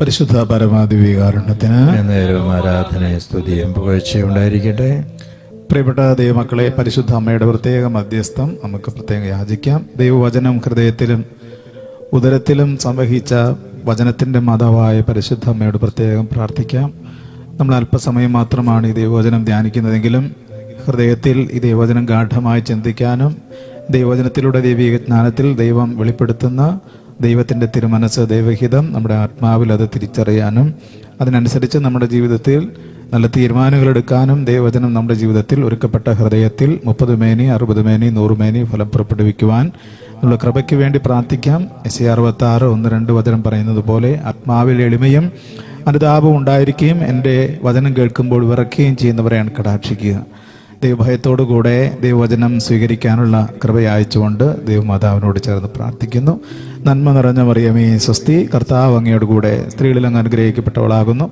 പരിശുദ്ധ പരമാദിവികാരുണ്യത്തിന് എന്നേരവും ആരാധനയും സ്തുതിയും പുകഴ്ചയുണ്ടായിരിക്കട്ടെ പ്രിയപ്പെട്ട ദൈവമക്കളെ പരിശുദ്ധ അമ്മയുടെ പ്രത്യേക മധ്യസ്ഥം നമുക്ക് പ്രത്യേകം യാചിക്കാം. ദൈവവചനം ഹൃദയത്തിലും ഉദരത്തിലും സംവഹിച്ച വചനത്തിന്റെ മാതാവായ പരിശുദ്ധ അമ്മയോട് പ്രത്യേകം പ്രാർത്ഥിക്കാം. നമ്മൾ അല്പസമയം മാത്രമാണ് ഈ ദൈവവചനം ധ്യാനിക്കുന്നതെങ്കിലും ഹൃദയത്തിൽ ഈ ദൈവവചനം ഗാഠമായി ചിന്തിക്കാനും ദൈവവചനത്തിലൂടെ ദൈവിക ജ്ഞാനത്തിൽ ദൈവം വെളിപ്പെടുത്തുന്ന ദൈവത്തിന്റെ തിരുമനസ് ദൈവഹിതം നമ്മുടെ ആത്മാവിൽ അത് തിരിച്ചറിയാനും അതിനനുസരിച്ച് നമ്മുടെ ജീവിതത്തിൽ നല്ല തീരുമാനങ്ങൾ എടുക്കാനും ദൈവവചനം നമ്മുടെ ജീവിതത്തിൽ ഒരുക്കപ്പെട്ട ഹൃദയത്തിൽ മുപ്പത് മേനി അറുപത് മേനി നൂറ് മേനി ഫലം പുറപ്പെടുവിക്കുവാൻ നമ്മുടെ കൃപയ്ക്ക് വേണ്ടി പ്രാർത്ഥിക്കാം. എസ് അറുപത്തി ആറ് ഒന്ന് രണ്ട് വചനം പറയുന്നത് പോലെ ആത്മാവിൽ എളിമയും അനുതാപം ഉണ്ടായിരിക്കുകയും എന്റെ വചനം കേൾക്കുമ്പോൾ വിറക്കുകയും ചെയ്യുന്നവരെയാണ് കടാക്ഷിക്കുക. ദൈവഭയത്തോടു കൂടെ ദൈവവചനം സ്വീകരിക്കാനുള്ള കൃപയായിച്ചുകൊണ്ട് ദൈവമാതാവിനോട് ചേർന്ന് പ്രാർത്ഥിക്കുന്നു. നന്മ നിറഞ്ഞ മറിയമേ സ്വസ്തി കർത്താവ് അങ്ങയോട് കൂടെ സ്ത്രീകളിൽ അങ്ങ് അനുഗ്രഹിക്കപ്പെട്ടവളാകുന്നു.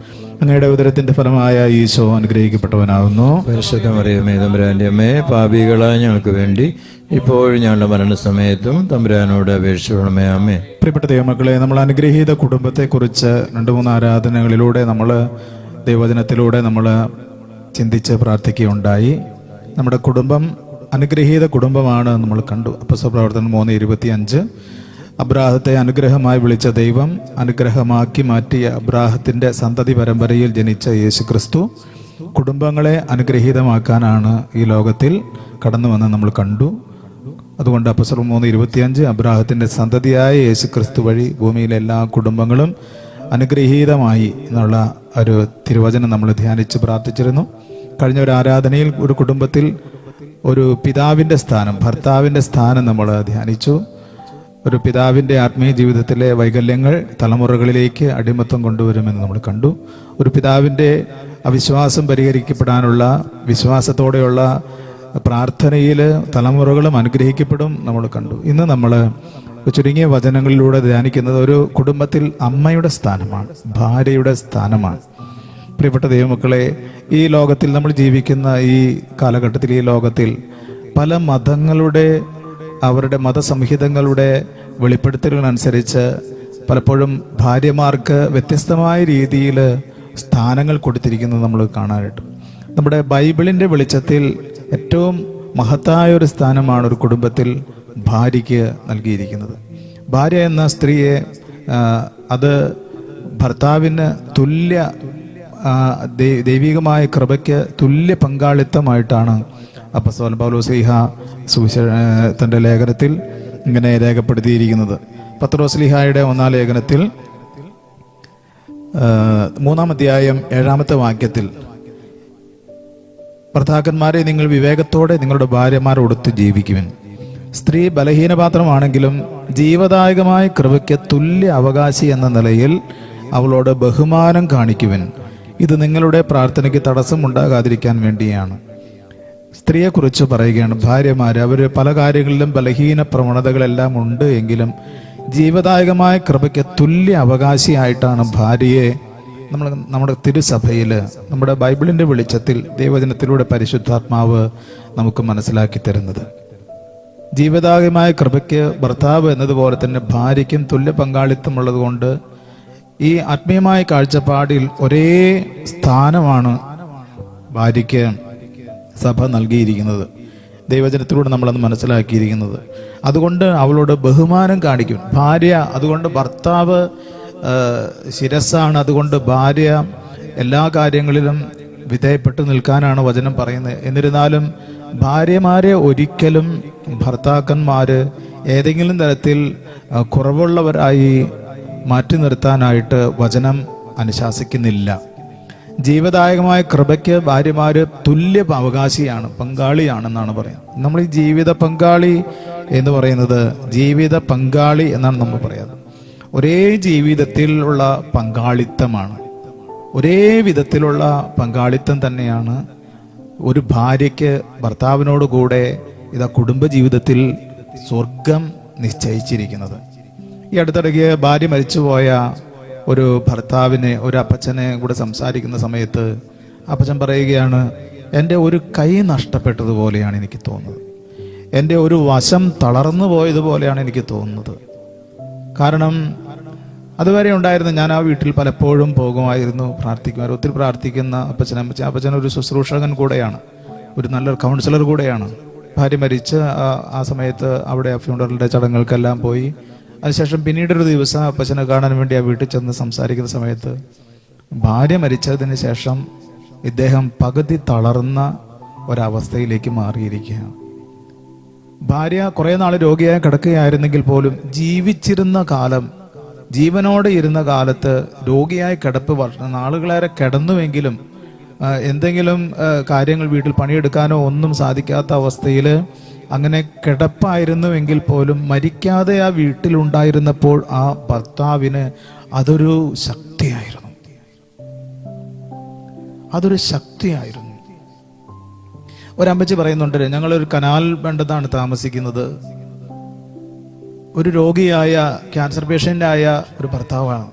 അങ്ങയുടെ ഉദരത്തിന്റെ ഫലമായ ഈശോ അനുഗ്രഹിക്കപ്പെട്ടവനാകുന്നു. പരിശുദ്ധ മറിയമേ തമ്പുരാന്റെ അമ്മേ പാപികളായ ഞങ്ങൾക്ക് വേണ്ടി ഇപ്പോഴും ഞങ്ങളുടെ മരണസമയത്തും തമ്പുരാനോട് അപേക്ഷിക്കണമേ അമ്മേ പ്രിയപ്പെട്ട ദൈവമക്കളെ നമ്മൾ അനുഗ്രഹീത കുടുംബത്തെക്കുറിച്ച് രണ്ട് മൂന്ന് ആരാധനകളിലൂടെ നമ്മൾ ദൈവദിനത്തിലൂടെ നമ്മൾ ചിന്തിച്ച് പ്രാർത്ഥിക്കുകയുണ്ടായി. നമ്മുടെ കുടുംബം അനുഗ്രഹീത കുടുംബമാണ് നമ്മൾ കണ്ടു. അപ്പസ പ്രവർത്തനം മൂന്ന് ഇരുപത്തി അഞ്ച് അബ്രാഹത്തെ അനുഗ്രഹമായി വിളിച്ച ദൈവം അനുഗ്രഹമാക്കി മാറ്റിയ അബ്രാഹത്തിന്റെ സന്തതി പരമ്പരയിൽ ജനിച്ച യേശു ക്രിസ്തു കുടുംബങ്ങളെ അനുഗ്രഹീതമാക്കാനാണ് ഈ ലോകത്തിൽ കടന്നു വന്ന് നമ്മൾ കണ്ടു. അതുകൊണ്ട് അപ്പസ്വർ മൂന്ന് ഇരുപത്തിയഞ്ച് അബ്രാഹത്തിന്റെ സന്തതിയായ യേശു ക്രിസ്തു വഴി ഭൂമിയിലെ എല്ലാ കുടുംബങ്ങളും അനുഗ്രഹീതമായി എന്നുള്ള ഒരു തിരുവചനം നമ്മൾ ധ്യാനിച്ച് പ്രാർത്ഥിച്ചിരുന്നു. കഴിഞ്ഞ ഒരു ആരാധനയിൽ ഒരു കുടുംബത്തിൽ ഒരു പിതാവിന്റെ സ്ഥാനം ഭർത്താവിന്റെ സ്ഥാനം നമ്മൾ ധ്യാനിച്ചു. ഒരു പിതാവിന്റെ ആത്മീയ ജീവിതത്തിലെ വൈകല്യങ്ങൾ തലമുറകളിലേക്ക് അടിമത്തം കൊണ്ടുവരുമെന്ന് നമ്മൾ കണ്ടു. ഒരു പിതാവിന്റെ അവിശ്വാസം പരിഹരിക്കപ്പെടാനുള്ള വിശ്വാസത്തോടെയുള്ള പ്രാർത്ഥനയിൽ തലമുറകളും അനുഗ്രഹിക്കപ്പെടും നമ്മൾ കണ്ടു. ഇന്ന് നമ്മൾ ചുരുങ്ങിയ വചനങ്ങളിലൂടെ ധ്യാനിക്കുന്നത് ഒരു കുടുംബത്തിൽ അമ്മയുടെ സ്ഥാനമാണ് ഭാര്യയുടെ സ്ഥാനമാണ്. പ്രിയപ്പെട്ട ദൈവമക്കളെ ഈ ലോകത്തിൽ നമ്മൾ ജീവിക്കുന്ന ഈ കാലഘട്ടത്തിൽ ഈ ലോകത്തിൽ പല മതങ്ങളുടെ അവരുടെ മതസംഹിതങ്ങളുടെ വെളിപ്പെടുത്തലുകളനുസരിച്ച് പലപ്പോഴും ഭാര്യമാർക്ക് വ്യത്യസ്തമായ രീതിയിൽ സ്ഥാനങ്ങൾ കൊടുത്തിരിക്കുന്നത് നമ്മൾ കാണാനായിട്ട്. നമ്മുടെ ബൈബിളിന്റെ വെളിച്ചത്തിൽ ഏറ്റവും മഹത്തായ ഒരു സ്ഥാനമാണ് ഒരു കുടുംബത്തിൽ ഭാര്യയ്ക്ക് നൽകിയിരിക്കുന്നത്. ഭാര്യ എന്ന സ്ത്രീയെ അത് ഭർത്താവിന് തുല്യ ദൈവികമായ കൃപയ്ക്ക് തുല്യ പങ്കാളിത്തമായിട്ടാണ് അപ്പസ്തോലൻ പൗലോസ്ലിഹ സുവിശ തന്റെ ലേഖനത്തിൽ ഇങ്ങനെ രേഖപ്പെടുത്തിയിരിക്കുന്നത്. പത്രോസ്ലിഹായുടെ ഒന്നാം ലേഖനത്തിൽ മൂന്നാം അധ്യായം ഏഴാമത്തെ വാക്യത്തിൽ ഭർത്താക്കന്മാരെ നിങ്ങൾ വിവേകത്തോടെ നിങ്ങളുടെ ഭാര്യമാരോടൊത്ത് ജീവിക്കുവിൻ. സ്ത്രീ ബലഹീനപാത്രമാണെങ്കിലും ജീവദായകമായ കൃപയ്ക്ക് തുല്യ അവകാശി എന്ന നിലയിൽ അവളോട് ബഹുമാനം കാണിക്കുവിൻ. ഇത് നിങ്ങളുടെ പ്രാർത്ഥനയ്ക്ക് തടസ്സമുണ്ടാകാതിരിക്കാൻ വേണ്ടിയാണ്. സ്ത്രീയെക്കുറിച്ച് പറയുകയാണ്. ഭാര്യമാർ അവർ പല കാര്യങ്ങളിലും ബലഹീന പ്രവണതകളെല്ലാം ഉണ്ട് എങ്കിലും ജീവദായകമായ കൃപയ്ക്ക് തുല്യ അവകാശിയായിട്ടാണ് ഭാര്യയെ നമ്മൾ നമ്മുടെ തിരുസഭയിൽ നമ്മുടെ ബൈബിളിന്റെ വെളിച്ചത്തിൽ ദൈവജനത്തിലൂടെ പരിശുദ്ധാത്മാവ് നമുക്ക് മനസ്സിലാക്കി തരുന്നത്. ജീവദായകമായ കൃപയ്ക്ക് ഭർത്താവ് എന്നതുപോലെ തന്നെ ഭാര്യയ്ക്കും തുല്യ പങ്കാളിത്തമുള്ളത് കൊണ്ട് ഈ ആത്മീയമായ കാഴ്ചപ്പാടിൽ ഒരേ സ്ഥാനമാണ് ഭാര്യയ്ക്ക് സഭ നൽകിയിരിക്കുന്നത്. ദൈവജനത്തിലൂടെ നമ്മളത് മനസ്സിലാക്കിയിരിക്കുന്നത്. അതുകൊണ്ട് അവളോട് ബഹുമാനം കാണിക്കും. ഭാര്യ അതുകൊണ്ട് ഭർത്താവ് ശിരസ്സാണ്. അതുകൊണ്ട് ഭാര്യ എല്ലാ കാര്യങ്ങളിലും വിധേയപ്പെട്ട് നിൽക്കാനാണ് വചനം പറയുന്നത്. എന്നിരുന്നാലും ഭാര്യമാരെ ഒരിക്കലും ഭർത്താക്കന്മാർ ഏതെങ്കിലും തരത്തിൽ കുറവുള്ളവരായി മാറ്റി നിർത്താനായിട്ട് വചനം അനുശാസിക്കുന്നില്ല. ജീവദായകമായ കൃപയ്ക്ക് ഭാര്യമാര് തുല്യ അവകാശിയാണ് പങ്കാളിയാണെന്നാണ് പറയുന്നത്. നമ്മൾ ഈ ജീവിത പങ്കാളി എന്ന് പറയുന്നത് ജീവിത പങ്കാളി എന്നാണ് നമ്മൾ പറയുന്നത്. ഒരേ ജീവിതത്തിലുള്ള പങ്കാളിത്തമാണ്. ഒരേ വിധത്തിലുള്ള പങ്കാളിത്തം തന്നെയാണ് ഒരു ഭാര്യയ്ക്ക് ഭർത്താവിനോട് കൂടെ ഇതാ കുടുംബജീവിതത്തിൽ സ്വർഗം നിശ്ചയിച്ചിരിക്കുന്നത്. ഈ അടുത്തിടയ്ക്ക് ഭാര്യ മരിച്ചുപോയ ഒരു ഭർത്താവിനെ ഒരു അപ്പച്ചനെ കൂടെ സംസാരിക്കുന്ന സമയത്ത് അപ്പച്ചൻ പറയുകയാണ് എന്റെ ഒരു കൈ നഷ്ടപ്പെട്ടതുപോലെയാണ് എനിക്ക് തോന്നുന്നത്. എന്റെ ഒരു വശം തളർന്നു പോയതുപോലെയാണ് എനിക്ക് തോന്നുന്നത്. കാരണം അതുവരെ ഉണ്ടായിരുന്നു ഞാൻ ആ വീട്ടിൽ പലപ്പോഴും പോകുമായിരുന്നു പ്രാർത്ഥിക്കുമായിരുന്നു ഒത്തിരി പ്രാർത്ഥിക്കുന്ന അപ്പച്ചൻ അമ്മച്ചൻ അപ്പച്ചൻ ഒരു ശുശ്രൂഷകൻ കൂടെയാണ് ഒരു നല്ലൊരു കൗൺസിലർ കൂടെയാണ്. ഭാര്യ മരിച്ച് ആ- ആ സമയത്ത് അവിടെ ഫ്യൂണറലിന്റെ ചടങ്ങുകൾക്കെല്ലാം പോയി അതിനുശേഷം പിന്നീടൊരു ദിവസം അപ്പച്ചനെ കാണാൻ വേണ്ടി ആ വീട്ടിൽ ചെന്ന് സംസാരിക്കുന്ന സമയത്ത് ഭാര്യ മരിച്ചതിന് ശേഷം ഇദ്ദേഹം പകുതി തളർന്ന ഒരവസ്ഥയിലേക്ക് മാറിയിരിക്കുകയാണ്. ഭാര്യ കുറെ നാൾ രോഗിയായി കിടക്കുകയായിരുന്നെങ്കിൽ പോലും ജീവിച്ചിരുന്ന കാലം ജീവനോടെ ഇരുന്ന കാലത്ത് രോഗിയായി കിടപ്പ് നാളുകളേറെ കിടന്നുവെങ്കിലും എന്തെങ്കിലും കാര്യങ്ങൾ വീട്ടിൽ പണിയെടുക്കാനോ ഒന്നും സാധിക്കാത്ത അവസ്ഥയിൽ അങ്ങനെ കിടപ്പായിരുന്നുവെങ്കിൽ പോലും മരിക്കാതെ ആ വീട്ടിലുണ്ടായിരുന്നപ്പോൾ ആ ഭർത്താവിന് അതൊരു ശക്തിയായിരുന്നു. അതൊരു ശക്തിയായിരുന്നു. ഒരമ്മച്ചി പറയുന്നുണ്ട് ഞങ്ങളൊരു കനാൽ വേണ്ടതാണ് താമസിക്കുന്നത്. ഒരു രോഗിയായ ക്യാൻസർ പേഷ്യന്റായ ഒരു ഭർത്താവാണ്.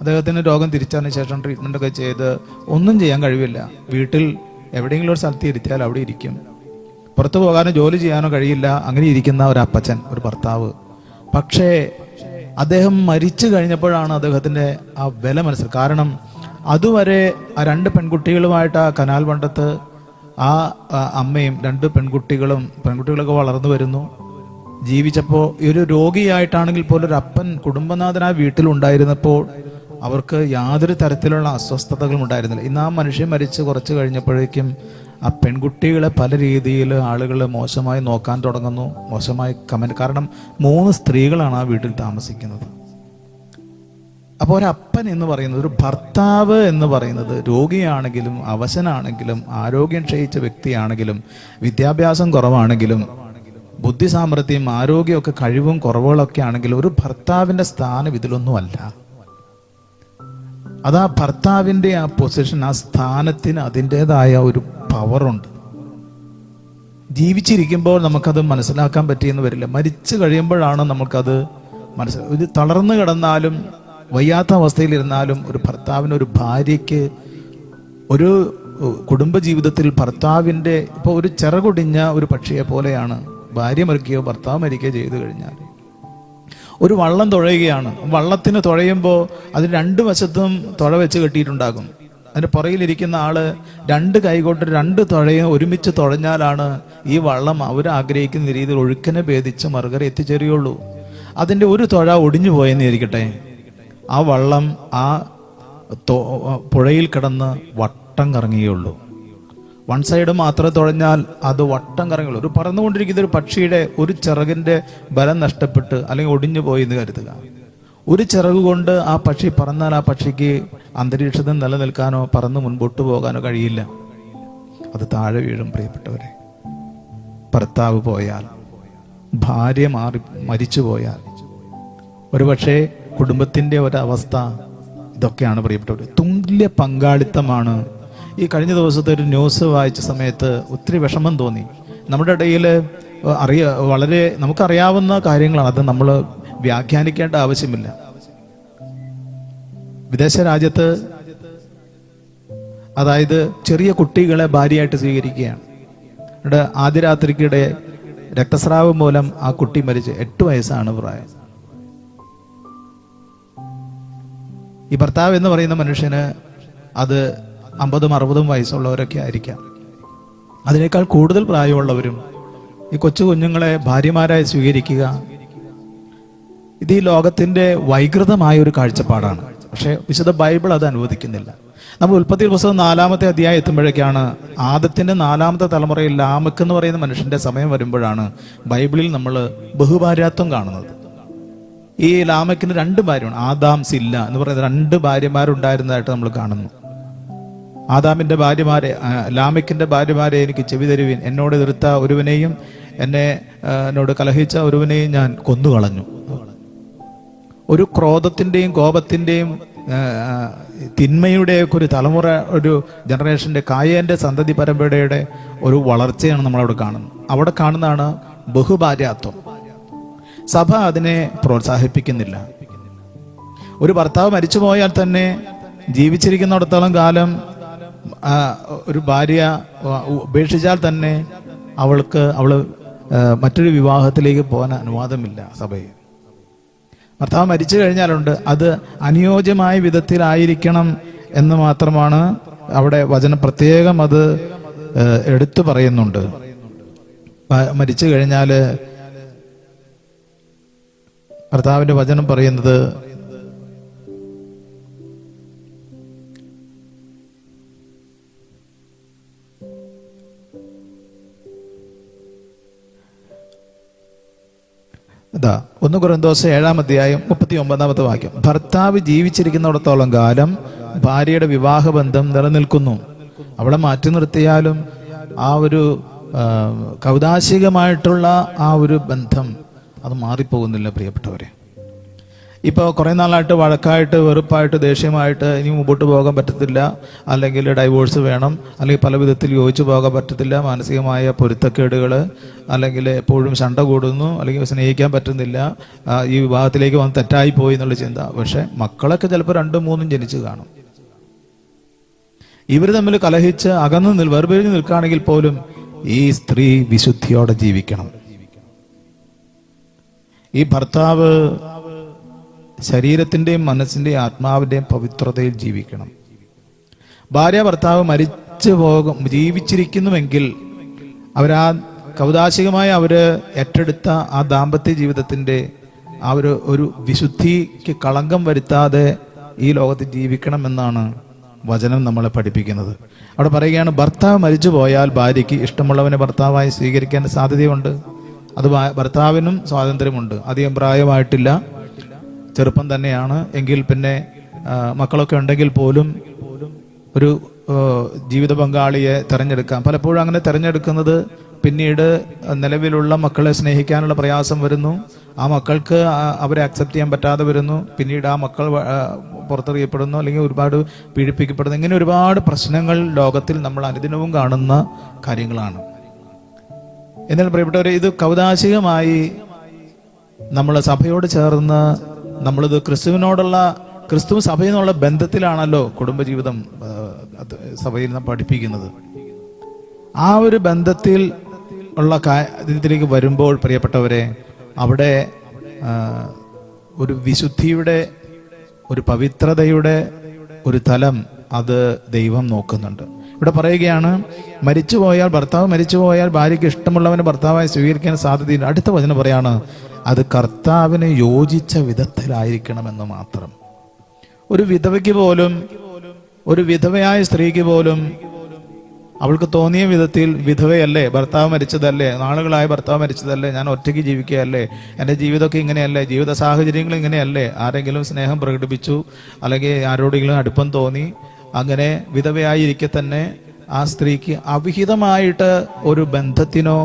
അദ്ദേഹത്തിന് രോഗം തിരിച്ചതിന് ശേഷം ട്രീറ്റ്മെന്റ് ഒക്കെ ചെയ്ത് ഒന്നും ചെയ്യാൻ കഴിവില്ല. വീട്ടിൽ എവിടെയെങ്കിലും ഒരു സ്ഥലത്ത് ഇരുത്തിയാൽ അവിടെ ഇരിക്കും. പുറത്തു പോകാനോ ജോലി ചെയ്യാനോ കഴിയില്ല. അങ്ങനെ ഇരിക്കുന്ന ഒരു അപ്പച്ചൻ ഒരു ഭർത്താവ്. പക്ഷേ അദ്ദേഹം മരിച്ചു കഴിഞ്ഞപ്പോഴാണ് അദ്ദേഹത്തിന്റെ ആ വില മനസ്സിൽ കാരണം അതുവരെ ആ രണ്ട് പെൺകുട്ടികളുമായിട്ട് ആ കനാൽ പണ്ടത്ത് ആ അമ്മയും രണ്ട് പെൺകുട്ടികളും പെൺകുട്ടികളൊക്കെ വളർന്നു വരുന്നു. ജീവിച്ചപ്പോൾ ഒരു രോഗിയായിട്ടാണെങ്കിൽ പോലും ഒരു അപ്പൻ കുടുംബനാഥൻ ആ വീട്ടിലുണ്ടായിരുന്നപ്പോൾ അവർക്ക് യാതൊരു തരത്തിലുള്ള അസ്വസ്ഥതകളും ഉണ്ടായിരുന്നില്ല. ഇന്ന് ആ മനുഷ്യൻ മരിച്ച് കുറച്ച് കഴിഞ്ഞപ്പോഴേക്കും ആ പെൺകുട്ടികളെ പല രീതിയിൽ ആളുകൾ മോശമായി നോക്കാൻ തുടങ്ങുന്നു മോശമായി കമന്റ് കാരണം മൂന്ന് സ്ത്രീകളാണ് ആ വീട്ടിൽ താമസിക്കുന്നത്. അപ്പോൾ ഒരപ്പൻ എന്ന് പറയുന്നത് ഒരു ഭർത്താവ് എന്ന് പറയുന്നത് രോഗിയാണെങ്കിലും അവശനാണെങ്കിലും ആരോഗ്യം ക്ഷയിച്ച വ്യക്തിയാണെങ്കിലും വിദ്യാഭ്യാസം കുറവാണെങ്കിലും ബുദ്ധി സാമർഥ്യം ആരോഗ്യമൊക്കെ കഴിവും കുറവുകളൊക്കെ ആണെങ്കിലും ഒരു ഭർത്താവിന്റെ സ്ഥാനം ഇതിലൊന്നുമല്ല. അത് ആ ഭർത്താവിന്റെ ആ പൊസിഷൻ ആ സ്ഥാനത്തിന് അതിന്റേതായ ഒരു പവറുണ്ട് ജീവിച്ചിരിക്കുമ്പോൾ നമുക്കത് മനസ്സിലാക്കാൻ പറ്റിയെന്ന് വരില്ല. മരിച്ചു കഴിയുമ്പോഴാണ് നമുക്കത് മനസ്സിൽ ഒരു തളർന്നു കിടന്നാലും വയ്യാത്ത അവസ്ഥയിലിരുന്നാലും ഒരു ഭർത്താവിന് ഒരു ഭാര്യയ്ക്ക് ഒരു കുടുംബജീവിതത്തിൽ ഭർത്താവിന്റെ ഇപ്പോൾ ഒരു ചിറകുടിഞ്ഞ ഒരു പക്ഷിയെ പോലെയാണ് ഭാര്യ മരിക്കുകയോ ഭർത്താവ് മരിക്കുകയോ ചെയ്തു കഴിഞ്ഞാൽ ഒരു വള്ളം തുഴയുകയാണ്. വള്ളത്തിന് തുഴയുമ്പോൾ അത് രണ്ട് വശത്തും തുഴ വെച്ച് കെട്ടിയിട്ടുണ്ടാകും. അതിന്റെ പുറകിലിരിക്കുന്ന ആൾ രണ്ട് കൈകൊണ്ട് രണ്ട് തുഴയും ഒരുമിച്ച് തുഴഞ്ഞാലാണ് ഈ വള്ളം അവരാഗ്രഹിക്കുന്ന രീതിയിൽ ഒഴുക്കിനെ ഭേദിച്ച് മറുകര എത്തിച്ചേരുകയുള്ളൂ. അതിന്റെ ഒരു തുഴ ഒടിഞ്ഞു പോയെന്ന് ഇരിക്കട്ടെ. ആ വള്ളം ആ പുഴയിൽ കിടന്ന് വട്ടം കറങ്ങുകയുള്ളൂ. വൺ സൈഡ് മാത്രം തുഴഞ്ഞാൽ അത് വട്ടം കറങ്ങുള്ളൂ. ഒരു പറന്നുകൊണ്ടിരിക്കുന്ന ഒരു പക്ഷിയുടെ ഒരു ചിറകിന്റെ ബലം നഷ്ടപ്പെട്ട് അല്ലെങ്കിൽ ഒടിഞ്ഞു പോയി എന്ന് കരുതുക. ഒരു ചിറക് കൊണ്ട് ആ പക്ഷി പറന്നാൽ ആ പക്ഷിക്ക് അന്തരീക്ഷത്തിൽ നിലനിൽക്കാനോ പറന്ന് മുൻപോട്ട് പോകാനോ കഴിയില്ല. അത് താഴെ വീഴും പ്രിയപ്പെട്ടവരെ. ഭർത്താവ് പോയാൽ ഭാര്യ മാറി മരിച്ചു പോയാൽ ഒരുപക്ഷെ കുടുംബത്തിന്റെ ഒരവസ്ഥ ഇതൊക്കെയാണ് പ്രിയപ്പെട്ടവർ തുല്യ പങ്കാളിത്തമാണ് ഈ കഴിഞ്ഞ ദിവസത്തെ ഒരു ന്യൂസ് വായിച്ച സമയത്ത് ഒത്തിരി വിഷമം തോന്നി. നമ്മുടെ ഇടയിൽ അറിയ വളരെ നമുക്കറിയാവുന്ന കാര്യങ്ങളാണ്. അത് നമ്മൾ വ്യാഖ്യാനിക്കേണ്ട ആവശ്യമില്ല. വിദേശ രാജ്യത്ത് അതായത് ചെറിയ കുട്ടികളെ ഭാര്യയായിട്ട് സ്വീകരിക്കുകയാണ്. ഇവിടെ ആദ്യ രാത്രിക്കിടെ രക്തസ്രാവം മൂലം ആ കുട്ടി മരിച്ച് എട്ട് വയസ്സാണ് പ്രായം. ഈ ഭർത്താവ് എന്ന് പറയുന്ന മനുഷ്യന് അത് അമ്പതും അറുപതും വയസ്സുള്ളവരൊക്കെ ആയിരിക്കാം. അതിനേക്കാൾ കൂടുതൽ പ്രായമുള്ളവരും ഈ കൊച്ചു കുഞ്ഞുങ്ങളെ ഭാര്യമാരായി സ്വീകരിക്കുക ഇത് ഈ ലോകത്തിന്റെ വൈകൃതമായ ഒരു കാഴ്ചപ്പാടാണ്. പക്ഷേ വിശുദ്ധ ബൈബിൾ അത് അനുവദിക്കുന്നില്ല. നമ്മൾ ഉൽപ്പത്തി പുസ്തകം നാലാമത്തെ അധ്യായം എത്തുമ്പോഴേക്കാണ് ആദത്തിന്റെ നാലാമത്തെ തലമുറയിൽ ലാമക്ക് എന്ന് പറയുന്ന മനുഷ്യന്റെ സമയം വരുമ്പോഴാണ് ബൈബിളിൽ നമ്മൾ ബഹുഭാര്യാത്വം കാണുന്നത്. ഈ ലാമക്കിന് രണ്ട് ഭാര്യമാണ് ആദാം സില്ല എന്ന് പറയുന്ന രണ്ട് ഭാര്യമാരുണ്ടായിരുന്നതായിട്ട് നമ്മൾ കാണുന്നു. ആദാമിന്റെ ഭാര്യമാരെ ലാമിക്കിന്റെ ഭാര്യമാരെ എനിക്ക് ചെവി തരുവിൻ. എന്നോട് എതിർത്ത ഒരുവനെയും എന്നെ എന്നോട് കലഹിച്ച ഒരുവനെയും ഞാൻ കൊന്നുകളഞ്ഞു. ഒരു ക്രോധത്തിന്റെയും കോപത്തിന്റെയും തിന്മയുടെയൊക്കെ ഒരു തലമുറ ഒരു ജനറേഷന്റെ കായേന്റെ സന്തതി പരമ്പരയുടെ ഒരു വളർച്ചയാണ് നമ്മളവിടെ കാണുന്നത്. അവിടെ കാണുന്നതാണ് ബഹുഭാര്യാത്വം. സഭ അതിനെ പ്രോത്സാഹിപ്പിക്കുന്നില്ല. ഒരു ഭർത്താവ് മരിച്ചുപോയാൽ തന്നെ ജീവിച്ചിരിക്കുന്നിടത്തോളം കാലം ഒരു ഭാര്യ ഉപേക്ഷിച്ചാൽ തന്നെ അവൾക്ക് അവൾ മറ്റൊരു വിവാഹത്തിലേക്ക് പോകാൻ അനുവാദമില്ല സഭയിൽ. ഭർത്താവ് മരിച്ചു കഴിഞ്ഞാലുണ്ട്. അത് അനുയോജ്യമായ വിധത്തിലായിരിക്കണം എന്ന് മാത്രമാണ് അവിടെ വചനം പ്രത്യേകം അത് എടുത്തു പറയുന്നുണ്ട്. മരിച്ചു കഴിഞ്ഞാൽ ഭർത്താവിന്റെ വചനം പറയുന്നത് ഇതാ ഒന്ന് കുറന്തോസ് ഏഴാം അധ്യായം മുപ്പത്തി ഒമ്പതാമത്തെ വാക്യം. ഭർത്താവ് ജീവിച്ചിരിക്കുന്നിടത്തോളം കാലം ഭാര്യയുടെ വിവാഹബന്ധം നിലനിൽക്കുന്നു. അവളെ മാറ്റി നിർത്തിയാലും ആ ഒരു കൗതാശികമായിട്ടുള്ള ആ ഒരു ബന്ധം അത് മാറിപ്പോകുന്നില്ല പ്രിയപ്പെട്ടവരെ. ഇപ്പോൾ കുറേ നാളായിട്ട് വഴക്കായിട്ട് വെറുപ്പായിട്ട് ദേഷ്യമായിട്ട് ഇനി മുമ്പോട്ട് പോകാൻ പറ്റത്തില്ല. അല്ലെങ്കിൽ ഡൈവോഴ്സ് വേണം. അല്ലെങ്കിൽ പല വിധത്തിൽ യോജിച്ചു പോകാൻ പറ്റത്തില്ല. മാനസികമായ പൊരുത്തക്കേടുകൾ അല്ലെങ്കിൽ എപ്പോഴും ശണ്ട കൂടുന്നു. അല്ലെങ്കിൽ സ്നേഹിക്കാൻ പറ്റുന്നില്ല. ഈ വിവാഹത്തിലേക്ക് വന്ന് തെറ്റായി പോയി എന്നുള്ള ചിന്ത. പക്ഷേ മക്കളൊക്കെ ചിലപ്പോൾ രണ്ടും മൂന്നും ജനിച്ചു കാണും. ഇവർ തമ്മിൽ കലഹിച്ച് അകന്ന് വേർപിരിഞ്ഞ് നിൽക്കുകയാണെങ്കിൽ പോലും ഈ സ്ത്രീ വിശുദ്ധിയോടെ ജീവിക്കണം. ഈ ഭർത്താവ് ശരീരത്തിന്റെയും മനസ്സിന്റെയും ആത്മാവിന്റെയും പവിത്രതയിൽ ജീവിക്കണം. ഭാര്യ ഭർത്താവ് മരിച്ചു പോകും ജീവിച്ചിരിക്കുന്നുവെങ്കിൽ അവരാ കൗതാശികമായി അവർ ഏറ്റെടുത്ത ആ ദാമ്പത്യ ജീവിതത്തിന്റെ ആ ഒരു ഒരു വിശുദ്ധിക്ക് കളങ്കം വരുത്താതെ ഈ ലോകത്ത് ജീവിക്കണം എന്നാണ് വചനം നമ്മളെ പഠിപ്പിക്കുന്നത്. അവിടെ പറയുകയാണ് ഭർത്താവ് മരിച്ചു പോയാൽ ഭാര്യയ്ക്ക് ഇഷ്ടമുള്ളവനെ ഭർത്താവായി സ്വീകരിക്കാൻ സാധ്യതയുണ്ട്. അത് ഭർത്താവിനും സ്വാതന്ത്ര്യമുണ്ട്. അധികം പ്രായമായിട്ടില്ല. ചെറുപ്പം തന്നെയാണ്. എങ്കിൽ പിന്നെ മക്കളൊക്കെ ഉണ്ടെങ്കിൽ പോലും ഒരു ജീവിത പങ്കാളിയെ തിരഞ്ഞെടുക്കാം. പലപ്പോഴും അങ്ങനെ തിരഞ്ഞെടുക്കുന്നത് പിന്നീട് നിലവിലുള്ള മക്കളെ സ്നേഹിക്കാനുള്ള പ്രയാസം വരുന്നു. ആ മക്കൾക്ക് അവരെ അക്സെപ്റ്റ് ചെയ്യാൻ പറ്റാതെ വരുന്നു. പിന്നീട് ആ മക്കൾ പുറത്തെറിയപ്പെടുന്നു അല്ലെങ്കിൽ ഒരുപാട് പീഡിപ്പിക്കപ്പെടുന്നു. ഇങ്ങനെ ഒരുപാട് പ്രശ്നങ്ങൾ ലോകത്തിൽ നമ്മൾ അനുദിനവും കാണുന്ന കാര്യങ്ങളാണ്. എന്നാൽ പ്രിയപ്പെട്ടവരെ ഇത് കൗതാശികമായി നമ്മൾ സഭയോട് ചേർന്ന് നമ്മളിത് ക്രിസ്തുവിനോടുള്ള ക്രിസ്തു സഭയിൽ നിന്നുള്ള ബന്ധത്തിലാണല്ലോ കുടുംബജീവിതം സഭയിൽ നിന്ന് പഠിപ്പിക്കുന്നത്. ആ ഒരു ബന്ധത്തിൽ ഉള്ള കാര്യത്തിലേക്ക് വരുമ്പോൾ പ്രിയപ്പെട്ടവരെ അവിടെ ഒരു വിശുദ്ധിയുടെ ഒരു പവിത്രതയുടെ ഒരു തലം അത് ദൈവം നോക്കുന്നുണ്ട്. ഇവിടെ പറയുകയാണ് മരിച്ചു പോയാൽ ഭർത്താവ് മരിച്ചു പോയാൽ ഭാര്യയ്ക്ക് ഇഷ്ടമുള്ളവനെ ഭർത്താവായി സ്വീകരിക്കാൻ സാധ്യതയില്ല. അടുത്ത വചനം പറയാണ് അത് കർത്താവിന് യോജിച്ച വിധത്തിലായിരിക്കണമെന്ന് മാത്രം. ഒരു വിധവയ്ക്ക് പോലും ഒരു വിധവയായ സ്ത്രീക്ക് പോലും അവൾക്ക് തോന്നിയ വിധത്തിൽ വിധവയല്ലേ ഭർത്താവ് മരിച്ചതല്ലേ നാളുകളായ ഭർത്താവ് മരിച്ചതല്ലേ ഞാൻ ഒറ്റയ്ക്ക് ജീവിക്കുകയല്ലേ എന്റെ ജീവിതമൊക്കെ ഇങ്ങനെയല്ലേ ജീവിത സാഹചര്യങ്ങൾ ഇങ്ങനെയല്ലേ ആരെങ്കിലും സ്നേഹം പ്രകടിപ്പിച്ചു അല്ലെങ്കിൽ ആരോടെങ്കിലും അടുപ്പം തോന്നി അങ്ങനെ വിധവയായിരിക്കെ തന്നെ ആ സ്ത്രീക്ക് അവിഹിതമായിട്ട് ഒരു ബന്ധത്തിനോ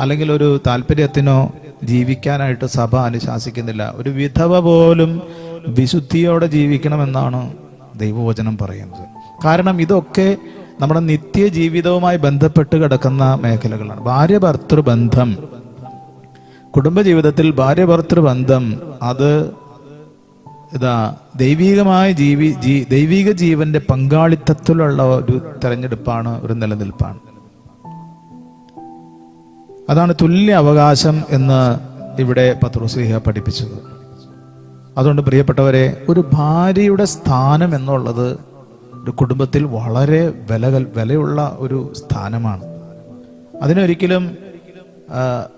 അല്ലെങ്കിൽ ഒരു താല്പര്യത്തിനോ ജീവിക്കാനായിട്ട് സഭ അനുശാസിക്കുന്നില്ല. ഒരു വിധവ പോലും വിശുദ്ധിയോടെ ജീവിക്കണമെന്നാണ് ദൈവവചനം പറയുന്നത്. കാരണം ഇതൊക്കെ നമ്മുടെ നിത്യ ജീവിതവുമായി ബന്ധപ്പെട്ട് കിടക്കുന്ന മേഖലകളാണ്. ഭാര്യ ഭർത്തൃ ബന്ധം കുടുംബജീവിതത്തിൽ ഭാര്യ ഭർത്തൃ ബന്ധം അത് ഇതാ ദൈവികമായ ജീവി ദൈവിക ജീവന്റെ പങ്കാളിത്തത്തിലുള്ള ഒരു തെരഞ്ഞെടുപ്പാണ് ഒരു നിലനിൽപ്പാണ്. അതാണ് തുല്യ അവകാശം എന്ന് ഇവിടെ പത്രോസ്ലിഹ പഠിപ്പിച്ചത്. അതുകൊണ്ട് പ്രിയപ്പെട്ടവരെ ഒരു ഭാര്യയുടെ സ്ഥാനം എന്നുള്ളത് ഒരു കുടുംബത്തിൽ വളരെ വില വിലയുള്ള ഒരു സ്ഥാനമാണ്. അതിനൊരിക്കലും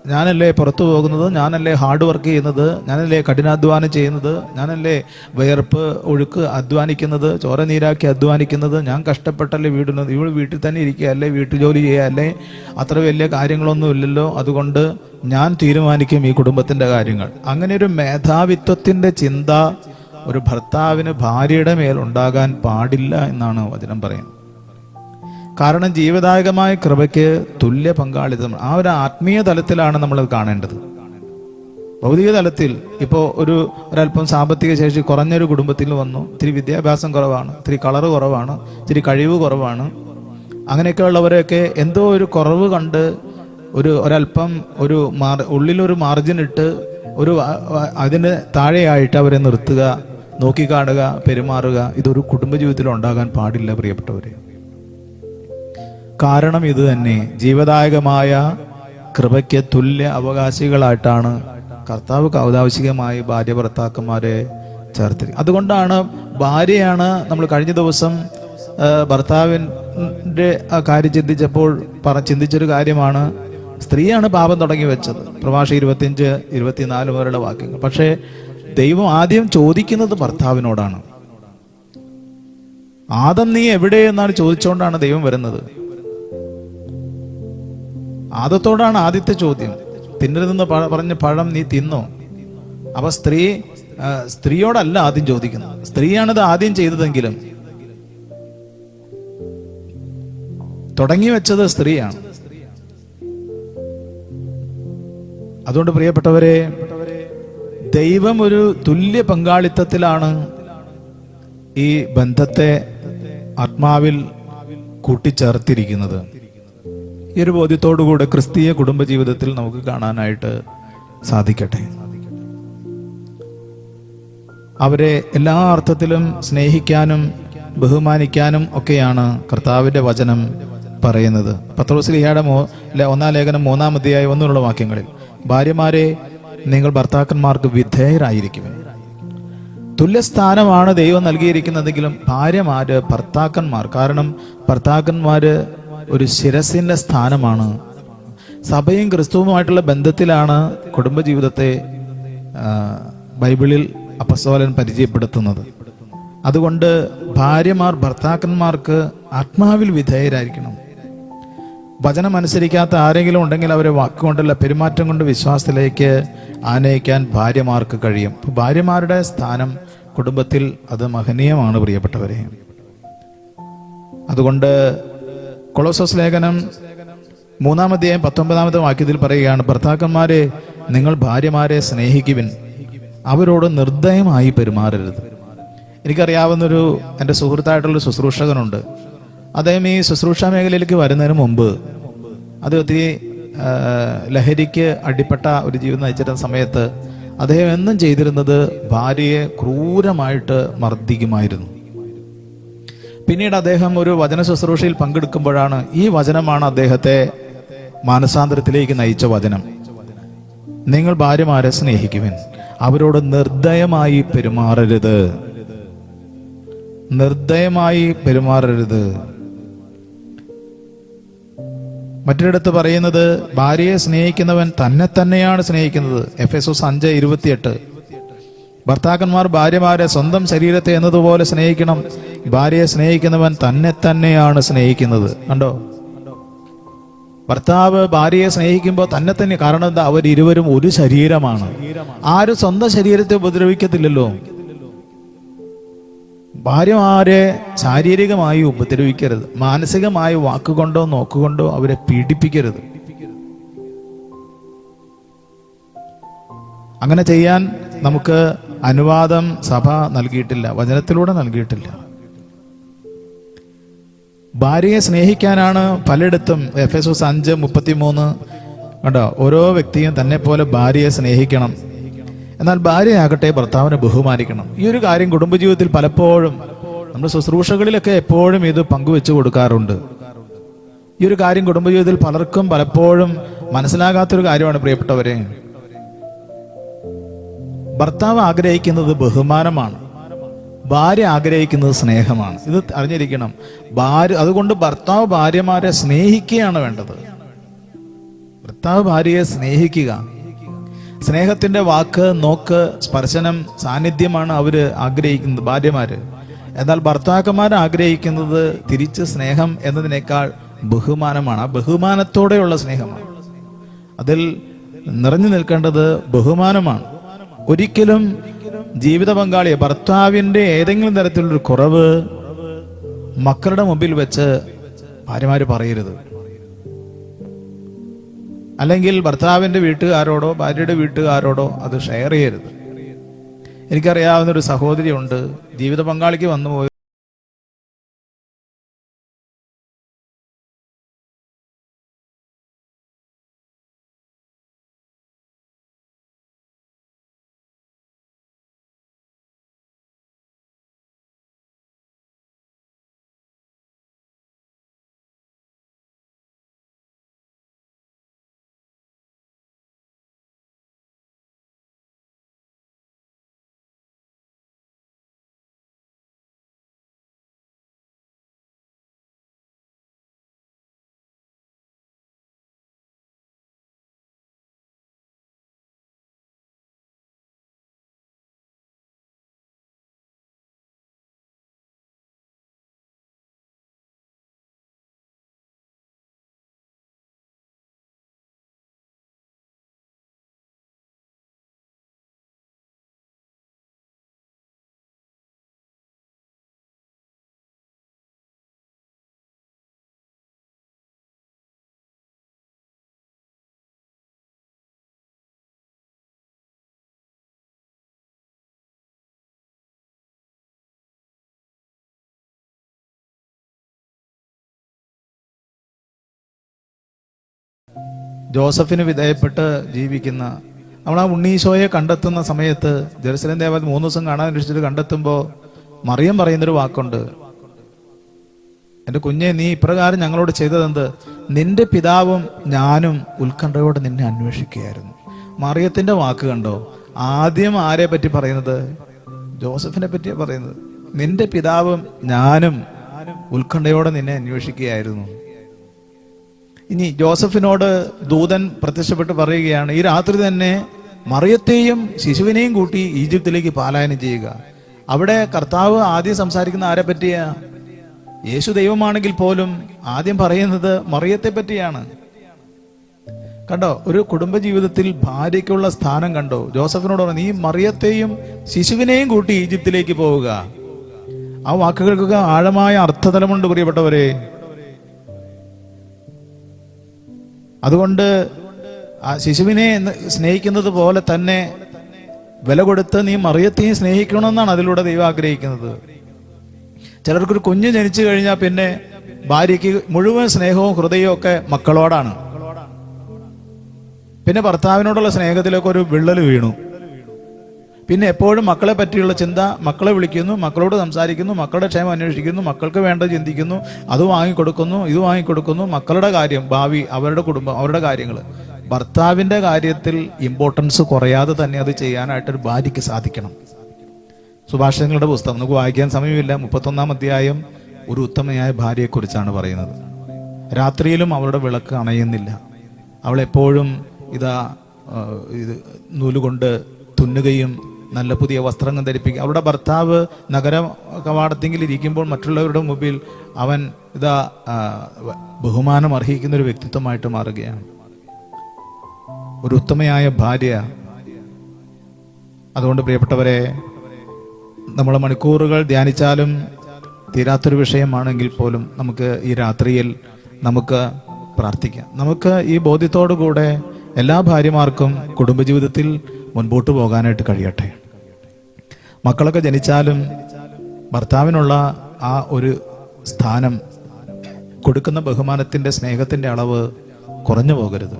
ഞാനല്ലേ പുറത്തു പോകുന്നത്? ഞാനല്ലേ ഹാർഡ് വർക്ക് ചെയ്യുന്നത്? ഞാനല്ലേ കഠിനാധ്വാനം ചെയ്യുന്നത്? ഞാനല്ലേ വിയർപ്പ് ഒഴുക്ക് അധ്വാനിക്കുന്നത്? ചോര നീരാക്കി അധ്വാനിക്കുന്നത്? ഞാൻ കഷ്ടപ്പെട്ടല്ലേ വീടുന്നത്? ഇവൾ വീട്ടിൽ തന്നെ ഇരിക്കുക അല്ലേ വീട്ടുജോലി ചെയ്യുകയല്ലേ? അത്ര വലിയ കാര്യങ്ങളൊന്നും ഇല്ലല്ലോ. അതുകൊണ്ട് ഞാൻ തീരുമാനിക്കും ഈ കുടുംബത്തിന്റെ കാര്യങ്ങൾ. അങ്ങനെ ഒരു മേധാവിത്വത്തിന്റെ ചിന്ത ഒരു ഭർത്താവിന് ഭാര്യയുടെ മേൽ ഉണ്ടാകാൻ പാടില്ല എന്നാണ് വചനം പറയുന്നത്. കാരണം ജീവദായകമായ കൃപയ്ക്ക് തുല്യ പങ്കാളിത്തം. ആ ഒരു ആത്മീയ തലത്തിലാണ് നമ്മൾ കാണേണ്ടത്. ഭൗതിക തലത്തിൽ ഇപ്പോൾ ഒരു ഒരല്പം സാമ്പത്തിക ശേഷി കുറഞ്ഞൊരു കുടുംബത്തിൽ വന്നു. ഇത്തിരി വിദ്യാഭ്യാസം കുറവാണ് ഇത്തിരി കളറ് കുറവാണ് ഇത്തിരി കഴിവ് കുറവാണ്. അങ്ങനെയൊക്കെ ഉള്ളവരെയൊക്കെ എന്തോ ഒരു കുറവ് കണ്ട് ഒരു ഒരല്പം ഒരു മാർ ഉള്ളിലൊരു മാർജിൻ ഇട്ട് ഒരു അതിന് താഴെയായിട്ട് അവരെ നിർത്തുക നോക്കിക്കാണുക പെരുമാറുക. ഇതൊരു കുടുംബ കുടുംബജീവിതത്തിൽ ഉണ്ടാകാൻ പാടില്ല പ്രിയപ്പെട്ടവരെ. കാരണം ഇത് തന്നെ. ജീവദായകമായ കൃപയ്ക്ക് തുല്യ അവകാശികളായിട്ടാണ് കർത്താവ് കൗതാവശ്യകമായി ഭാര്യ ഭർത്താക്കന്മാരെ ചേർത്തിരി അതുകൊണ്ടാണ് ഭാര്യയാണ് നമ്മൾ കഴിഞ്ഞ ദിവസം ഭർത്താവിന്റെ കാര്യം ചിന്തിച്ചപ്പോൾ പറ ചിന്തിച്ചൊരു കാര്യമാണ്. സ്ത്രീയാണ് പാപം തുടങ്ങി വെച്ചത്. പ്രഭാഷ ഇരുപത്തിയഞ്ച് ഇരുപത്തിനാല് മുതലുള്ള വാക്യങ്ങൾ. പക്ഷേ ദൈവം ആദ്യം ചോദിക്കുന്നത് ഭർത്താവിനോടാണ്. ആദം നീ എവിടെ എന്നാണ് ചോദിച്ചുകൊണ്ടാണ് ദൈവം വരുന്നത്. ആദത്തോടാണ് ആദ്യത്തെ ചോദ്യം. തിന്നരുതെന്ന് പറഞ്ഞ പഴം നീ തിന്നോ? അപ്പൊ സ്ത്രീ സ്ത്രീയോടല്ല ആദ്യം ചോദിക്കുന്നത്. സ്ത്രീയാണിത് ആദ്യം ചെയ്തതെങ്കിലും തുടങ്ങി വെച്ചത് സ്ത്രീയാണ്. അതുകൊണ്ട് പ്രിയപ്പെട്ടവരെ ദൈവം ഒരു തുല്യ പങ്കാളിത്തത്തിലാണ് ഈ ബന്ധത്തെ ആത്മാവിൽ കൂട്ടിച്ചേർത്തിരിക്കുന്നത്. ഈ ഒരു ബോധ്യത്തോടുകൂടെ ക്രിസ്തീയ കുടുംബജീവിതത്തിൽ നമുക്ക് കാണാനായിട്ട് സാധിക്കട്ടെ. അവരെ എല്ലാ അർത്ഥത്തിലും സ്നേഹിക്കാനും ബഹുമാനിക്കാനും ഒക്കെയാണ് കർത്താവിന്റെ വചനം പറയുന്നത്. പത്രോസ്ലിഹയുടെ മോ ഒന്നാം ലേഖനം മൂന്നാം അധ്യായ ഒന്നുള്ള വാക്യങ്ങളിൽ ഭാര്യമാരെ നിങ്ങൾ ഭർത്താക്കന്മാർക്ക് വിധേയരായിരിക്കും. തുല്യസ്ഥാനമാണ് ദൈവം നൽകിയിരിക്കുന്നതെങ്കിലും ഭാര്യമാര് ഭർത്താക്കന്മാർ കാരണം ഭർത്താക്കന്മാര് ഒരു ശിരസിന്റെ സ്ഥാനമാണ്. സഭയും ക്രിസ്തുവുമായിട്ടുള്ള ബന്ധത്തിലാണ് കുടുംബജീവിതത്തെ ബൈബിളിൽ അപ്പസ്തോലൻ പരിചയപ്പെടുത്തുന്നത്. അതുകൊണ്ട് ഭാര്യമാർ ഭർത്താക്കന്മാർക്ക് ആത്മാവിൽ വിധേയരായിരിക്കണം. വചനം അനുസരിക്കാത്ത ആരെങ്കിലും ഉണ്ടെങ്കിൽ അവരെ വാക്കുകൊണ്ടല്ല പെരുമാറ്റം കൊണ്ട് വിശ്വാസത്തിലേക്ക് ആനയിക്കാൻ ഭാര്യമാർക്ക് കഴിയും. ഭാര്യമാരുടെ സ്ഥാനം കുടുംബത്തിൽ അത് മഹനീയമാണ് പ്രിയപ്പെട്ടവരെ. അതുകൊണ്ട് കൊളോസോസ് ലേഖനം മൂന്നാമധ്യായം പത്തൊമ്പതാമത്തെ വാക്യത്തിൽ പറയുകയാണ് ഭർത്താക്കന്മാരെ നിങ്ങൾ ഭാര്യമാരെ സ്നേഹിക്കുവിൻ. അവരോട് നിർദ്ദയമായി പെരുമാറരുത്. എനിക്കറിയാവുന്നൊരു എന്റെ സുഹൃത്തായിട്ടുള്ള ശുശ്രൂഷകനുണ്ട്. അദ്ദേഹം ഈ ശുശ്രൂഷ മേഖലയിലേക്ക് വരുന്നതിന് മുമ്പ് അത് ഒത്തിരി ലഹരിക്ക് അടിപ്പെട്ട ഒരു ജീവിതം നയിച്ചിരുന്ന സമയത്ത് അദ്ദേഹം എന്നും ചെയ്തിരുന്നത് ഭാര്യയെ ക്രൂരമായിട്ട് മർദ്ദിക്കുമായിരുന്നു. പിന്നീട് അദ്ദേഹം ഒരു വചന ശുശ്രൂഷയിൽ പങ്കെടുക്കുമ്പോഴാണ് ഈ വചനമാണ് അദ്ദേഹത്തെ മാനസാന്തരത്തിലേക്ക് നയിച്ച വചനം. നിങ്ങൾ ഭാര്യമാരെ സ്നേഹിക്കുവിൻ. അവരോട് നിർദ്ദയമായി പെരുമാറരുത്. നിർദ്ദയമായി പെരുമാറരുത്. മറ്റൊരിടത്ത് പറയുന്നത് ഭാര്യയെ സ്നേഹിക്കുന്നവൻ തന്നെ തന്നെയാണ് സ്നേഹിക്കുന്നത്. എഫ് എസ് ഒ അഞ്ച് ഇരുപത്തിയെട്ട്. ഭർത്താക്കന്മാർ ഭാര്യമാരെ സ്വന്തം ശരീരത്തെ എന്നതുപോലെ സ്നേഹിക്കണം. ഭാര്യയെ സ്നേഹിക്കുന്നവൻ തന്നെ തന്നെയാണ് സ്നേഹിക്കുന്നത്. കണ്ടോ? ഭർത്താവ് ഭാര്യയെ സ്നേഹിക്കുമ്പോൾ തന്നെ തന്നെ കാരണം എന്താ? അവർ ഇരുവരും ഒരു ശരീരമാണ്. ആരും സ്വന്തം ശരീരത്തെ ഉപദ്രവിക്കത്തില്ലല്ലോ. ഭാര്യമാരെ ശാരീരികമായി ഉപദ്രവിക്കരുത്. മാനസികമായി വാക്കുകൊണ്ടോ നോക്കുകൊണ്ടോ അവരെ പീഡിപ്പിക്കരുത്. അങ്ങനെ ചെയ്യാൻ നമുക്ക് അനുവാദം സഭ നൽകിയിട്ടില്ല വചനത്തിലൂടെ നൽകിയിട്ടില്ല. ഭാര്യയെ സ്നേഹിക്കാനാണ് പലയിടത്തും എഫ് എസ് എസ് അഞ്ച് മുപ്പത്തിമൂന്ന് കണ്ടോ? ഓരോ വ്യക്തിയും തന്നെ പോലെ ഭാര്യയെ സ്നേഹിക്കണം. എന്നാൽ ഭാര്യയാകട്ടെ ഭർത്താവിനെ ബഹുമാനിക്കണം. ഈ ഒരു കാര്യം കുടുംബജീവിതത്തിൽ പലപ്പോഴും നമ്മുടെ ശുശ്രൂഷകളിലൊക്കെ എപ്പോഴും ഇത് പങ്കുവെച്ചു കൊടുക്കാറുണ്ട്. ഈ ഒരു കാര്യം കുടുംബജീവിതത്തിൽ പലർക്കും പലപ്പോഴും മനസ്സിലാകാത്തൊരു കാര്യമാണ് പ്രിയപ്പെട്ടവരെ. ഭർത്താവ് ആഗ്രഹിക്കുന്നത് ബഹുമാനമാണ്. ഭാര്യ ആഗ്രഹിക്കുന്നത് സ്നേഹമാണ്. ഇത് അറിഞ്ഞിരിക്കണം. ഭാര്യ അതുകൊണ്ട് ഭർത്താവ് ഭാര്യമാരെ സ്നേഹിക്കുകയാണ് വേണ്ടത്. ഭർത്താവ് ഭാര്യയെ സ്നേഹിക്കുക. സ്നേഹത്തിന്റെ വാക്ക് നോക്ക് സ്പർശനം സാന്നിധ്യമാണ് അവർ ആഗ്രഹിക്കുന്നത് ഭാര്യമാര്. എന്നാൽ ഭർത്താക്കന്മാർ ആഗ്രഹിക്കുന്നത് തിരിച്ച് സ്നേഹം എന്നതിനേക്കാൾ ബഹുമാനമാണ്. ആ ബഹുമാനത്തോടെയുള്ള സ്നേഹമാണ്. അതിൽ നിറഞ്ഞു നിൽക്കേണ്ടത് ബഹുമാനമാണ്. ഒരിക്കലും ജീവിത പങ്കാളിയെ ഭർത്താവിന്റെ ഏതെങ്കിലും തരത്തിലൊരു കുറവ് മക്കളുടെ മുമ്പിൽ വെച്ച് ഭാര്യമാര് പറയരുത്. അല്ലെങ്കിൽ ഭർത്താവിന്റെ വീട്ടുകാരോടോ ഭാര്യയുടെ വീട്ടുകാരോടോ അത് ഷെയർ ചെയ്യരുത്. എനിക്കറിയാവുന്ന ഒരു സഹോദരിയുണ്ട്. ജീവിത പങ്കാളിക്ക് വന്നു ജോസഫിന് വിധേയപ്പെട്ട് ജീവിക്കുന്ന നമ്മൾ ആ ഉണ്ണീശോയെ കണ്ടെത്തുന്ന സമയത്ത് ജെറുസലേം ദേവാലയം മൂന്ന് ദിവസം കാണാൻ അന്വേഷിച്ചിട്ട് കണ്ടെത്തുമ്പോൾ മറിയം പറയുന്നൊരു വാക്കുണ്ട്. എന്റെ കുഞ്ഞെ നീ ഇപ്രകാരം ഞങ്ങളോട് ചെയ്തതെന്ത്? നിന്റെ പിതാവും ഞാനും ഉത്കണ്ഠയോടെ നിന്നെ അന്വേഷിക്കുകയായിരുന്നു. മറിയത്തിന്റെ വാക്ക് കണ്ടോ? ആദ്യം ആരെ പറ്റി പറയുന്നത്? ജോസഫിനെ പറ്റിയാണ് പറയുന്നത്. നിന്റെ പിതാവും ഞാനും ഉത്കണ്ഠയോടെ നിന്നെ അന്വേഷിക്കുകയായിരുന്നു. ഇനി ജോസഫിനോട് ദൂതൻ പ്രത്യക്ഷപ്പെട്ട് പറയുകയാണ് ഈ രാത്രി തന്നെ മറിയത്തെയും ശിശുവിനെയും കൂട്ടി ഈജിപ്തിലേക്ക് പാലായനം ചെയ്യുക. അവിടെ കർത്താവ് ആദ്യം സംസാരിക്കുന്ന ആരെ പറ്റിയാ? യേശു ദൈവമാണെങ്കിൽ പോലും ആദ്യം പറയുന്നത് മറിയത്തെ പറ്റിയാണ്. കണ്ടോ ഒരു കുടുംബജീവിതത്തിൽ ഭാര്യയ്ക്കുള്ള സ്ഥാനം കണ്ടോ? ജോസഫിനോട് പറഞ്ഞു നീ മറിയത്തെയും ശിശുവിനെയും കൂട്ടി ഈജിപ്തിലേക്ക് പോവുക. ആ വാക്കുകൾക്കൊക്കെ ആഴമായ അർത്ഥതലമുണ്ട് പ്രിയപ്പെട്ടവരെ. അതുകൊണ്ട് ആ ശിശുവിനെ സ്നേഹിക്കുന്നത് പോലെ തന്നെ വില കൊടുത്ത് നീ മറിയത്തെയും സ്നേഹിക്കണമെന്നാണ് അതിലൂടെ ദൈവം ആഗ്രഹിക്കുന്നത്. ചിലർക്കൊരു കുഞ്ഞ് ജനിച്ചു കഴിഞ്ഞാൽ പിന്നെ ഭാര്യയ്ക്ക് മുഴുവൻ സ്നേഹവും ഹൃദയവും ഒക്കെ മക്കളോടാണ്. പിന്നെ ഭർത്താവിനോടുള്ള സ്നേഹത്തിലൊക്കെ ഒരു വിള്ളൽ വീണു. പിന്നെ എപ്പോഴും മക്കളെ പറ്റിയുള്ള ചിന്ത മക്കളെ വിളിക്കുന്നു മക്കളോട് സംസാരിക്കുന്നു മക്കളുടെ ക്ഷേമം അന്വേഷിക്കുന്നു മക്കൾക്ക് വേണ്ട ചിന്തിക്കുന്നു അത് വാങ്ങിക്കൊടുക്കുന്നു ഇത് വാങ്ങിക്കൊടുക്കുന്നു മക്കളുടെ കാര്യം ഭാവി അവരുടെ കുടുംബം അവരുടെ കാര്യങ്ങൾ. ഭർത്താവിന്റെ കാര്യത്തിൽ ഇമ്പോർട്ടൻസ് കുറയാതെ തന്നെ അത് ചെയ്യാനായിട്ടൊരു ഭാര്യയ്ക്ക് സാധിക്കണം. സുഭാഷിതങ്ങളുടെ പുസ്തകം നമുക്ക് വായിക്കാൻ സമയമില്ല. മുപ്പത്തൊന്നാം അധ്യായം ഒരു ഉത്തമയായ ഭാര്യയെക്കുറിച്ചാണ് പറയുന്നത്. രാത്രിയിലും അവളുടെ വിളക്ക് അണയുന്നില്ല. അവളെപ്പോഴും ഇതാ ഇത് നൂലുകൊണ്ട് തുന്നുകയും നല്ല പുതിയ വസ്ത്രങ്ങൾ ധരിപ്പിക്കുക. അവരുടെ ഭർത്താവ് നഗര കവാടത്തെങ്കിൽ ഇരിക്കുമ്പോൾ മറ്റുള്ളവരുടെ മുമ്പിൽ അവൻ ഇതാ ബഹുമാനം അർഹിക്കുന്ന ഒരു വ്യക്തിത്വമായിട്ട് മാറുകയാണ്. ഒരു ഉത്തമയായ ഭാര്യ. അതുകൊണ്ട് പ്രിയപ്പെട്ടവരെ നമ്മൾ മണിക്കൂറുകൾ ധ്യാനിച്ചാലും തീരാത്തൊരു വിഷയമാണെങ്കിൽ പോലും നമുക്ക് ഈ രാത്രിയിൽ നമുക്ക് പ്രാർത്ഥിക്കാം. നമുക്ക് ഈ ബോധ്യത്തോടു കൂടെ എല്ലാ ഭാര്യമാർക്കും കുടുംബജീവിതത്തിൽ മുൻപോട്ട് പോകാനായിട്ട് കഴിയട്ടെ. മക്കളൊക്കെ ജനിച്ചാലും ഭർത്താവിനുള്ള ആ ഒരു സ്ഥാനം കൊടുക്കുന്ന ബഹുമാനത്തിന്റെ സ്നേഹത്തിന്റെ അളവ് കുറഞ്ഞു പോകരുത്.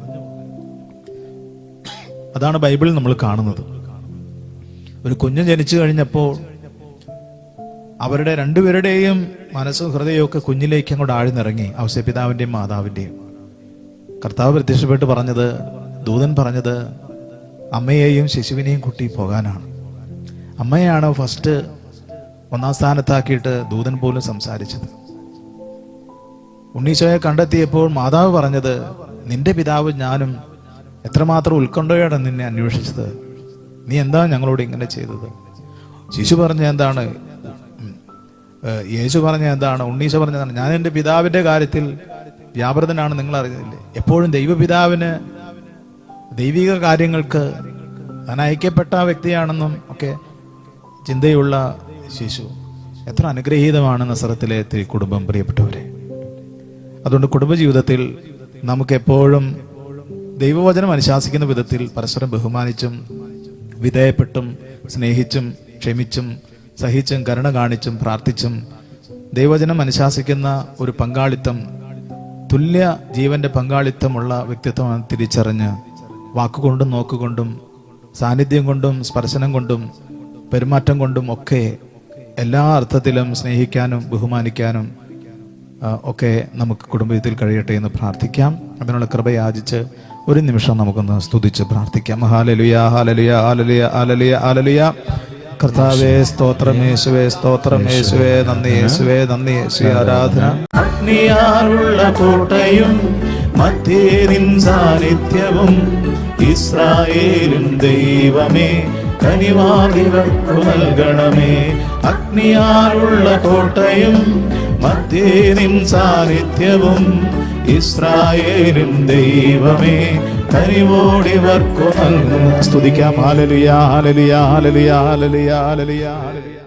അതാണ് ബൈബിളിൽ നമ്മൾ കാണുന്നത്. ഒരു കുഞ്ഞ് ജനിച്ചു കഴിഞ്ഞപ്പോൾ അവരുടെ രണ്ടുപേരുടെയും മനസ്സും ഹൃദയവും ഒക്കെ കുഞ്ഞിലേക്ക് അങ്ങോട്ട് ആഴ്ന്നിറങ്ങി ഔസപിതാവിന്റെയും മാതാവിന്റെയും കർത്താവ് പ്രത്യക്ഷപ്പെട്ട് പറഞ്ഞത് ദൂതൻ പറഞ്ഞത് അമ്മയെയും ശിശുവിനെയും കുട്ടി പോകാനാണ്. അമ്മയാണ് ഫസ്റ്റ് ഒന്നാം സ്ഥാനത്താക്കിയിട്ട് ദൂതൻ പോലും സംസാരിച്ചത്. ഉണ്ണീശോയെ കണ്ടെത്തിയപ്പോൾ മാതാവ് പറഞ്ഞത് നിന്റെ പിതാവ് ഞാനും എത്രമാത്രം ഉത്കണ്ഠയോടെ നിന്നെ അന്വേഷിച്ചത്? നീ എന്താ ഞങ്ങളോട് ഇങ്ങനെ ചെയ്തത്? ശിശു പറഞ്ഞ എന്താണ്? യേശു പറഞ്ഞ എന്താണ്? ഉണ്ണീശ പറഞ്ഞതാണ് ഞാൻ എന്റെ പിതാവിന്റെ കാര്യത്തിൽ വ്യാപൃതനാണ് നിങ്ങൾ അറിയുന്നില്ലേ? എപ്പോഴും ദൈവപിതാവിന് ദൈവിക കാര്യങ്ങൾക്ക് താൻ അയക്കപ്പെട്ട വ്യക്തിയാണെന്നും ഒക്കെ ചിന്തയുള്ള ശിശു എത്ര അനുഗ്രഹീതമാണ് നസറത്തിലെ തിരു കുടുംബം പ്രിയപ്പെട്ടവരെ. അതുകൊണ്ട് കുടുംബജീവിതത്തിൽ നമുക്ക് എപ്പോഴും ദൈവവചനം അനുശാസിക്കുന്ന വിധത്തിൽ പരസ്പരം ബഹുമാനിച്ചും വിധേയപ്പെട്ടും സ്നേഹിച്ചും ക്ഷമിച്ചും സഹിച്ചും കരുണ കാണിച്ചും പ്രാർത്ഥിച്ചും ദൈവവചനം അനുശാസിക്കുന്ന ഒരു പങ്കാളിത്തം തുല്യ ജീവന്റെ പങ്കാളിത്തമുള്ള വ്യക്തിത്വമാണ് തിരിച്ചറിഞ്ഞ് വാക്കുകൊണ്ടും നോക്കുകൊണ്ടും സാന്നിധ്യം കൊണ്ടും സ്പർശനം കൊണ്ടും പെരുമാറ്റം കൊണ്ടും ഒക്കെ എല്ലാ അർത്ഥത്തിലും സ്നേഹിക്കാനും ബഹുമാനിക്കാനും ഒക്കെ നമുക്ക് കുടുംബത്തിൽ കഴിയട്ടെ എന്ന് പ്രാർത്ഥിക്കാം. അതിനുള്ള കൃപ യാചിച്ച് ഒരു നിമിഷം നമുക്കൊന്ന് സ്തുതിച്ച് പ്രാർത്ഥിക്കാം. ഹാലലുയ ഹാലലുയ ഹാലലുയ ആലലുയ ആലലുയ കർത്താവേ സ്തോത്രം യേശുവേ സ്തോത്രം യേശുവേ നന്ദി യേശുവേ നന്ദി യേശുവേ. ആരാധന. അഗ്നിയാറുള്ള കോട്ടയും മധ്യേരിൻ സാന്നിധ്യവും ഇസ്രായേലും ദൈവമേ കനിവാദിവർക്കു നൽകണമേ. അഗ്നിയാറുള്ള കോട്ടയും മധ്യേരിൻ സാന്നിധ്യവും ഇസ്രായേലും ദൈവമേ കനിവോടിവർക്കു നൽകും സ്തുതിക്കാം. ഹാലലിയ ഹാലലിയ ഹാലലിയ ഹാലലിയ.